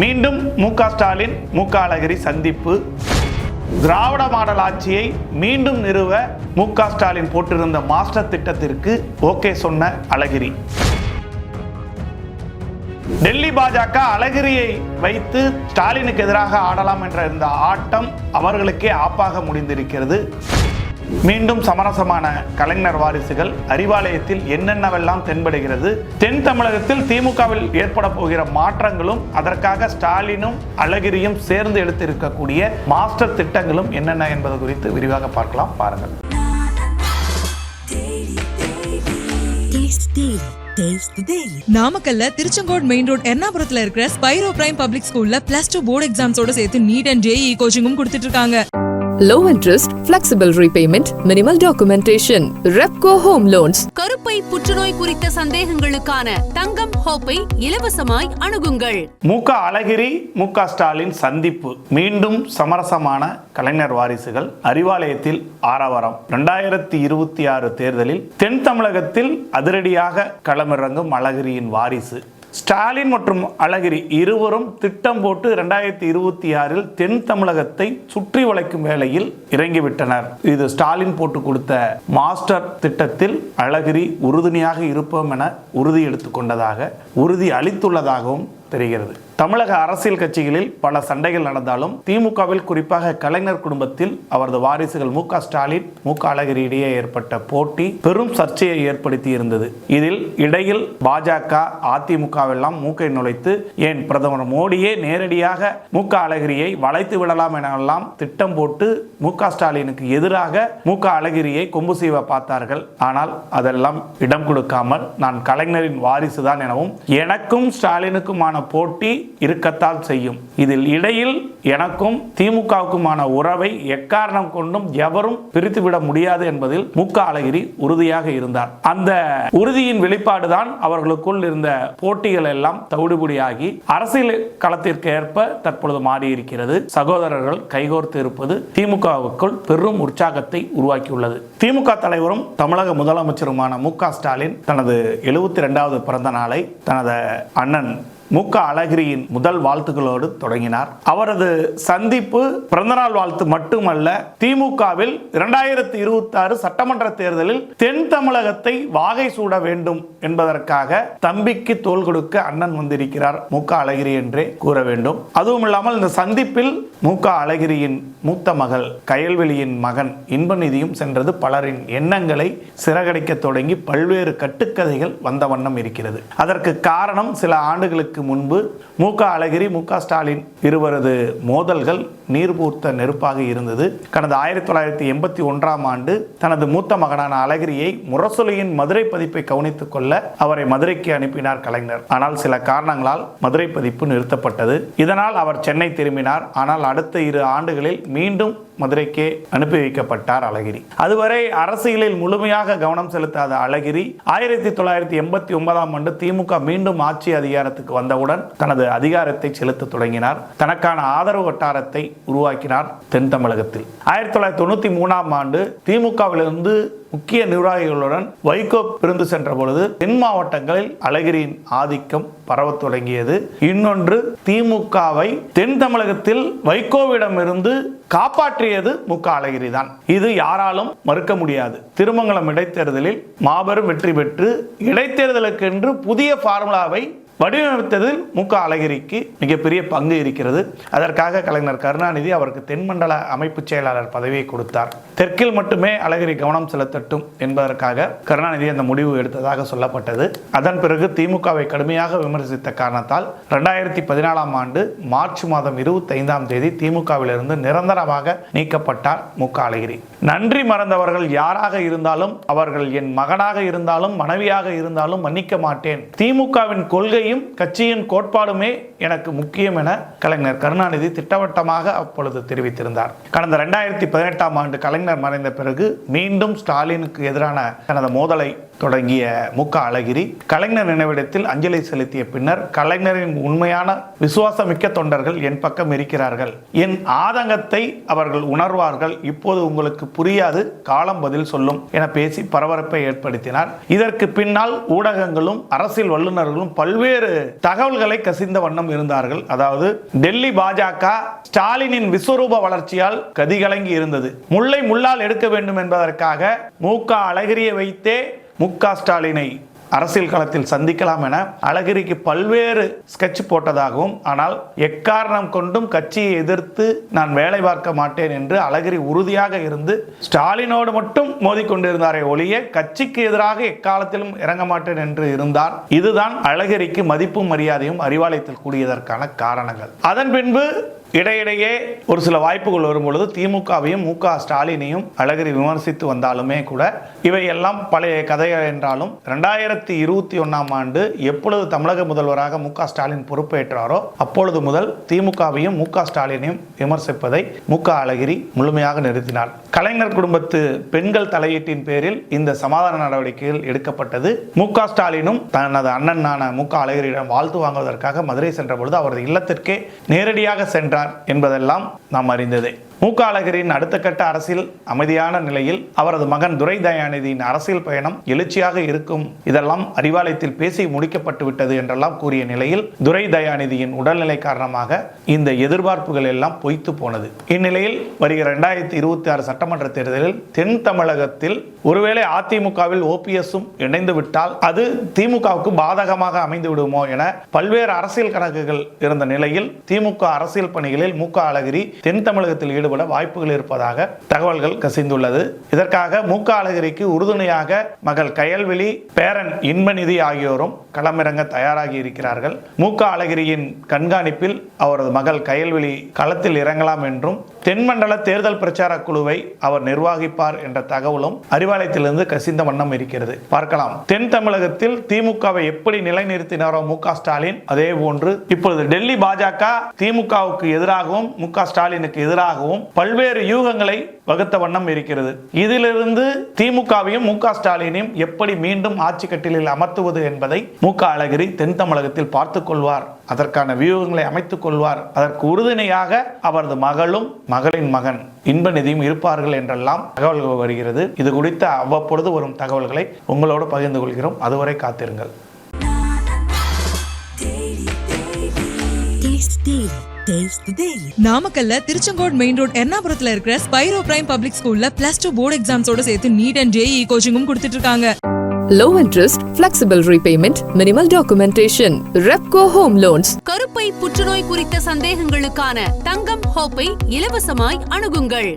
மீண்டும் மு க ஸ்டாலின் மு க அழகிரி சந்திப்பு. திராவிட மாடல் ஆட்சியை மீண்டும் நிறுவ மு க ஸ்டாலின் போட்டிருந்த மாஸ்டர் திட்டத்திற்கு ஓகே சொன்ன அழகிரி. டெல்லி பாஜக அழகிரியை வைத்து ஸ்டாலினுக்கு எதிராக ஆடலாம் என்ற இந்த ஆட்டம் அவர்களுக்கே ஆப்பாக முடிந்திருக்கிறது. மீண்டும் சமரசமான கலைஞர் வாரிசுகள் அறிவாலயத்தில் என்னென்னவெல்லாம் தென்படுகிறது? தென் தமிழகத்தில் திமுகவில் ஏற்பட போகிற மாற்றங்களும் அதற்காக ஸ்டாலினும் அழகிரியும் சேர்ந்து எடுத்திருக்கக்கூடிய மாஸ்டர் திட்டங்களும் என்னென்ன என்பது குறித்து விரிவாக பார்க்கலாம். பாருங்கள். நாமக்கல்ல திருச்செங்கோடு மெயின் ரோட் எர்ணாபுரத்துல இருக்கிற ஸ்பைரோ பிரைம் பப்ளிக் ஸ்கூல்ல பிளஸ் டூ போர்டு எக்ஸாம்ஸோட சேர்த்து நீட் அண்ட் ஜேஇ கோச்சிங்கும் கொடுத்துட்டு இருக்காங்க. Low interest, flexible repayment, minimal documentation. Repco Home Loans. கருப்பை புற்றுநோய் குறித்த சந்தேகங்களுக்கான தங்கம் ஹோப்பை இலவசமாய் அணுகுங்கள். மு க. அழகிரி மு க. ஸ்டாலின் சந்திப்பு. மீண்டும் சமரசமான கலைஞர் வாரிசுகள் அறிவாலயத்தில் ஆரவாரம். இரண்டாயிரத்தி இருபத்தி ஆறு தேர்தலில் தென் தமிழகத்தில் அதிரடியாக களமிறங்கும் அழகிரியின் வாரிசு. ஸ்டாலின் மற்றும் அழகிரி இருவரும் திட்டம் போட்டு இரண்டாயிரத்தி இருபத்தி ஆறில் தென் தமிழகத்தை சுற்றி வளைக்கும் வேளையில் இறங்கிவிட்டனர். இது ஸ்டாலின் போட்டு கொடுத்த மாஸ்டர் திட்டத்தில் அழகிரி உறுதுணையாக இருப்போம் என உறுதி எடுத்துக்கொண்டதாக உறுதி அளித்துள்ளதாகவும் தெரிகிறது. தமிழக அரசியல் கட்சிகளில் பல சண்டைகள் நடந்தாலும் திமுகவில் குறிப்பாக கலைஞர் குடும்பத்தில் அவரது வாரிசுகள் மு க ஸ்டாலின் மு க அழகிரி இடையே ஏற்பட்ட போட்டி பெரும் சர்ச்சையை ஏற்படுத்தி இருந்தது இதில் இடையில் பாஜக அதிமுகவெல்லாம் மூக்கை நுழைத்து ஏன் பிரதமர் மோடியே நேரடியாக மு க அழகிரியை வளைத்து விடலாம் எனலாம் திட்டம் போட்டு மு க ஸ்டாலினுக்கு எதிராக மு க அழகிரியை கொம்பு செய்வ பார்த்தார்கள். ஆனால் அதெல்லாம் இடம் கொடுக்காமல் நான் கலைஞரின் வாரிசுதான் எனவும் எனக்கும் ஸ்டாலினுக்குமான போட்டி இருக்கத்தான் செய்யும். இதில் இடையில் எனக்கும் திமுகவுக்குமான உறவை எக்காரணம் கொண்டும் எவரும் பிரித்துவிட முடியாது என்பதில் மு க அழகிரி உறுதியாக இருந்தார். அந்த உறுதியின் வெளிப்பாடுதான் அவர்களுக்குள் இருந்த போட்டிகள் எல்லாம் தவிடுபடியாகி அரசியல் களத்திற்கு ஏற்ப தற்பொழுது மாறியிருக்கிறது. சகோதரர்கள் கைகோர்த்து இருப்பது திமுகவுக்குள் பெரும் உற்சாகத்தை உருவாக்கியுள்ளது. திமுக தலைவரும் தமிழக முதலமைச்சருமான மு க ஸ்டாலின் தனது எழுபத்தி ரெண்டாவது பிறந்த நாளை தனது அண்ணன் மு க அழகிரியின் முதல் வாழ்த்துக்களோடு தொடங்கினார். அவரது சந்திப்பு பிறந்தநாள் வாழ்த்து மட்டுமல்ல திமுகவில் இரண்டாயிரத்தி இருபத்தி ஆறு சட்டமன்ற தேர்தலில் தென் தமிழகத்தை வாகை சூட வேண்டும் என்பதற்காக தம்பிக்கு தோள் கொடுக்க அண்ணன் வந்திருக்கிறார் மு க அழகிரி என்றே கூற வேண்டும். அதுவும் இல்லாமல் இந்த சந்திப்பில் மு க அழகிரியின் மூத்த மகள் கயல்வெளியின் மகன் இன்பநிதியும் சென்றது. பலரின் எண்ணங்களை சிறகடிக்க தொடங்கி பல்வேறு கட்டுக்கதைகள் வந்த வண்ணம் இருக்கிறது. அதற்கு காரணம் சில ஆண்டுகளுக்கு தேர்தலுக்கு முன்பு மு க. அழகிரி மு க. ஸ்டாலின் இருவரது மோதல்கள் நீர்பூர்த்த நெருப்பாக இருந்தது. கடந்த ஆயிரத்தி தொள்ளாயிரத்தி எண்பத்தி ஒன்றாம் ஆண்டு தனது மூத்த மகனான அழகிரியை முரசொலியின் மதுரை பதிப்பை கவனித்துக் கொள்ள அவரை மதுரைக்கு அனுப்பினார் கலைஞர். ஆனால் சில காரணங்களால் மதுரை பதிப்பு நிறுத்தப்பட்டது. இதனால் அவர் சென்னை திரும்பினார். ஆனால் அடுத்த இரு ஆண்டுகளில் மீண்டும் மதுரைக்கே அனுப்பி வைக்கப்பட்டார் அழகிரி. அதுவரை அரசியலில் முழுமையாக கவனம் செலுத்தாத அழகிரி ஆயிரத்தி தொள்ளாயிரத்தி எண்பத்தி ஒன்பதாம் ஆண்டு திமுக மீண்டும் ஆட்சி அதிகாரத்துக்கு வந்த வந்தவுடன் தனது அதிகாரத்தை செலுத்த தொடங்கினார். தனக்கான ஆதரவு வட்டாரத்தை உருவாக்கினார் தென் தமிழகத்தில். ஆயிரத்தி தொள்ளாயிரத்தி தொண்ணூத்தி மூணாம் ஆண்டு திமுகவிலிருந்து முக்கிய நிர்வாகிகளுடன் வைகோ பிரிந்து சென்ற பொழுது தென் மாவட்டங்களில் அழகிரியின் ஆதிக்கம் பரவத் தொடங்கியது. இன்னொன்று திமுகவை தென் தமிழகத்தில் வைகோவிடமிருந்து காப்பாற்றியது மு க அழகிரி தான் இது யாராலும் மறுக்க முடியாது. திருமங்கலம் இடைத்தேர்தலில் மாபெரும் வெற்றி பெற்று இடைத்தேர்தலுக்கென்று புதிய ஃபார்முலாவை வடிவமைத்ததில் மு க அழகிரிக்கு மிகப்பெரிய பங்கு இருக்கிறது. அதற்காக கலைஞர் கருணாநிதி அவருக்கு தென்மண்டல அமைப்பு செயலாளர் பதவியை கொடுத்தார். தெற்கில் மட்டுமே அழகிரி கவனம் செலுத்தட்டும் என்பதற்காக கருணாநிதி அந்த முடிவு எடுத்ததாக சொல்லப்பட்டது. அதன் பிறகு திமுகவை கடுமையாக விமர்சித்த காரணத்தால் ரெண்டாயிரத்தி பதினாலாம் ஆண்டு மார்ச் மாதம் இருபத்தி ஐந்தாம் தேதி திமுகவிலிருந்து நிரந்தரமாக நீக்கப்பட்டார் மு க அழகிரி. நன்றி மறந்தவர்கள் யாராக இருந்தாலும் அவர்கள் என் மகனாக இருந்தாலும் மனைவியாக இருந்தாலும் மன்னிக்க மாட்டேன். திமுகவின் கொள்கையை கொள்கையும் கட்சியின் கோட்பாடுமே எனக்கு முக்கியம் என கலைஞர் கருணாநிதி திட்டவட்டமாக அப்பொழுது தெரிவித்திருந்தார். கடந்த ரெண்டாயிரத்தி பதினெட்டாம் ஆண்டு கலைஞர் மறைந்த பிறகு மீண்டும் ஸ்டாலினுக்கு எதிரான தனது மோதலை தொடங்கிய மு. க. அழகிரி கலைஞர் நினைவிடத்தில் அஞ்சலி செலுத்திய பின்னர் கலைஞரின் உண்மையான விசுவாசமிக்க தொண்டர்கள் என் பக்கம் இருக்கிறார்கள். என் ஆதங்கத்தை அவர்கள் உணர்வார்கள். இப்போது உங்களுக்கு புரியாது காலம் பதில் சொல்லும் என பேசி பரபரப்பை ஏற்படுத்தினார். இதற்கு பின்னால் ஊடகங்களும் அரசியல் வல்லுநர்களும் பல்வேறு தகவல்களை கசிந்த வண்ணம் இருந்தார்கள். அதாவது டெல்லி பாஜக ஸ்டாலினின் விஸ்வரூப வளர்ச்சியால் கதிகலங்கி இருந்தது. முல்லை முள்ளால் எடுக்க வேண்டும் என்பதற்காக மு க அழகிரியை வைத்தே மு க ஸ்டாலினை அரசியல் களத்தில் சந்திக்கலாம் என அழகிரிக்கு பல்வேறு ஸ்கெட்ச் போட்டதாகவும் ஆனால் எக்காரணம் கொண்டும் கட்சியை எதிர்த்து நான் வேலை பார்க்க மாட்டேன் என்று அழகிரி உறுதியாக இருந்து ஸ்டாலினோடு மட்டும் மோதிக்கொண்டிருந்தாரே ஒழிய கட்சிக்கு எதிராக எக்காலத்திலும் இறங்க மாட்டேன் என்று இருந்தார். இதுதான் அழகிரிக்கு மதிப்பும் மரியாதையும் அறிவாலயத்தில் கூடியதற்கான காரணங்கள். அதன் பின்பு இடையிடையே ஒரு சில வாய்ப்புகள் வரும்பொழுது திமுகவையும் மு க ஸ்டாலினையும் அழகிரி விமர்சித்து வந்தாலுமே கூட இவையெல்லாம் பழைய கதைகள் என்றாலும் ரெண்டாயிரத்தி இருபத்தி ஒன்றாம் ஆண்டு எப்பொழுது தமிழக முதல்வராக மு ஸ்டாலின் பொறுப்பேற்றாரோ அப்பொழுது முதல் திமுகவையும் மு ஸ்டாலினையும் விமர்சிப்பதை மு அழகிரி முழுமையாக நிறுத்தினார். கலைஞர் குடும்பத்து பெண்கள் தலையீட்டின் பேரில் இந்த சமாதான நடவடிக்கைகள் எடுக்கப்பட்டது. மு ஸ்டாலினும் தனது அண்ணனான மு அழகிரியிடம் வாழ்த்து வாங்குவதற்காக மதுரை சென்ற பொழுது அவரது இல்லத்திற்கே நேரடியாக சென்றார். என்பதெல்லாம் நாம் அறிந்ததே. மு அழகிரின் அடுத்த கட்ட அரசியல் அமைதியான நிலையில் அவரது மகன் துரை தயாநிதியின் அரசியல் பயணம் எழுச்சியாக இருக்கும். இதெல்லாம் அறிவாலயத்தில் பேசி முடிக்கப்பட்டு விட்டது என்றெல்லாம் கூறிய நிலையில் துரை தயாநிதியின் உடல்நிலை காரணமாக இந்த எதிர்பார்ப்புகள் எல்லாம் பொய்த்து போனது. இந்நிலையில் வருகிற இரண்டாயிரத்தி இருபத்தி ஆறு சட்டமன்ற தேர்தலில் தென் தமிழகத்தில் ஒருவேளை அதிமுகவில் ஓபிஎஸும் இணைந்து விட்டால் அது திமுகவுக்கு பாதகமாக அமைந்து விடுமோ என பல்வேறு அரசியல் கணக்குகள் இருந்த நிலையில் திமுக அரசியல் பணிகளில் மு க அழகிரி தென் தமிழகத்தில் ஈடுபட வாய்ப்புகள் இருப்பதாக தகவல்கள் கசிந்துள்ளது. இதற்காக மு அழகிரிக்கு உறுதுணையாக மகள் கயல்விழி பேரன் இன்பநிதி ஆகியோரும் களமிறங்க தயாராகி இருக்கிறார்கள். மு அழகிரியின் கண்காணிப்பில் அவரது மகள் கயல்விழி களத்தில் இறங்கலாம் என்றும் தென்மண்டல தேர்தல் பிரச்சார குழுவை அவர் நிர்வகிப்பார் என்ற தகவலும் அறிவாலயத்திலிருந்து கசிந்த வண்ணம் இருக்கிறது. பார்க்கலாம். தென் தமிழகத்தில் திமுகவை எப்படி நிலைநிறுத்தினாரோ மு ஸ்டாலின் அதே போன்று இப்பொழுது டெல்லி பாஜக திமுகவுக்கு எதிராகவும் மு ஸ்டாலினுக்கு எதிராகவும் பல்வேறு யூகங்களை வகுத்த வண்ணம் இருக்கிறது. இதிலிருந்து திமுகவையும் மு ஸ்டாலினையும் எப்படி மீண்டும் ஆட்சி கட்டிலில் அமர்த்துவது என்பதை மு க அழகிரி தென் தமிழகத்தில் பார்த்துக் கொள்வார். அதற்கான வியூகங்களை அமைத்துக் கொள்வார். அதற்கு உறுதுணையாக அவரது மகளும் மகளின் மகன் இன்பநிதியும் இருப்பார்கள் என்றெல்லாம் தகவல்கள் வருகிறது. இது குறித்த அவ்வப்பொழுது வரும் தகவல்களை உங்களோடு பகிர்ந்து கொள்கிறோம். அதுவரை காத்திருங்கள். நாமக்கல்ல திருச்செங்கோடு மெயின் ரோட் எர்ணாபுரத்துல இருக்கிற ஸ்பைரோ பிரைம் பப்ளிக் ஸ்கூல்ல பிளஸ் டூ போர்டு எக்ஸாம்ஸோட சேர்த்து நீட் அண்ட் ஜேஇ கோச்சிங்கும் கொடுத்துட்டு இருக்காங்க Low interest, flexible repayment, minimal documentation. Repco Home Loans. கருப்பை புற்றுநோய் குறித்த சந்தேகங்களுக்கான தங்கம் ஹோப்பை இலவசமாய் அணுகுங்கள்